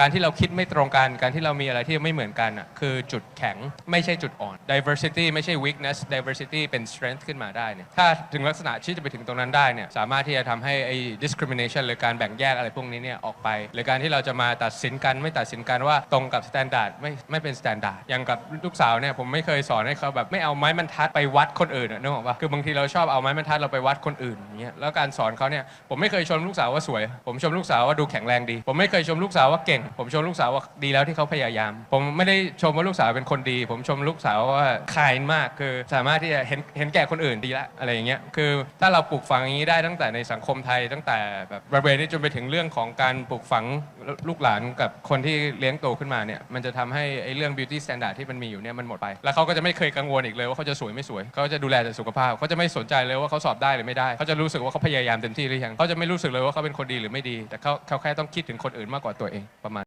การที่เราคิดไม่ตรงกัน การที่เรามีอะไรที่ไม่เหมือนกันอะคือจุดแข็งไม่ใช่จุดอ่อน diversity ไม่ใช่ weakness diversity เป็น strength ขึ้นมาได้เนี่ยถ้าถึงลักษณะที่จะไปถึงตรงนั้นได้เนี่ยสามารถที่จะทำให้ไอ้ discrimination หรือการแบ่งแยกอะไรพวกนี้เนี่ยออกไป หรือการที่เราจะมาตัดสินกันไม่ตัดสินกันว่าตรงกับ standard ไม่ไม่เป็น standard อย่างกับลูกสาวเนี่ยผมไม่เคยสอนให้เขาแบบไม่เอาไม้บรรทัดไปวัดคนอื่นอะนึกออกปะคือบางทีเราชอบเอาไม้บรรทัดเราไปวัดคนอื่นอย่างเงี้ยแล้วการสอนเขาเนี่ยผมไม่เคยชมลูกสาวว่าสวย ผมชมลูกสาวว่าดูแข็งแรงดี ผมไม่เคยชมลูกสาวว่าเก่งผมชมลูกสาวว่าดีแล้วที่เขาพยายาม ผมไม่ได้ชมว่าลูกสาวเป็นคนดี ผมชมลูกสาวว่าคายมากคือสามารถที่จะเห็นเห็นแก่คนอื่นดีละอะไรอย่างเงี้ยคือถ้าเราปลูกฝังอย่างนี้ได้ตั้งแต่ในสังคมไทยตั้งแต่แบบบริเวณนี้จนไปถึงเรื่องของการปลูกฝังลูกหลานกับคนที่เลี้ยงโตขึ้นมาเนี่ยมันจะทำให้ไอ้เรื่อง beauty standard ที่มันมีอยู่เนี่ยมันหมดไป แล้วเขาก็จะไม่เคยกังวลอีกเลยว่าเขาจะสวยไม่สวยเขาจะดูแลแต่สุขภาพเขาจะไม่สนใจเลยว่าเขาสอบได้หรือไม่ได้เขาจะรู้สึกว่าเขาพยายามเต็มที่หรือยังเขาจะไม่รู้สึกเลยว่าเขาเป็นคนดีหรือไม่ดี แต่เขาเขาแค่ต้องคิดถึงคนอื่นมากกว่าตัวเองประมาณ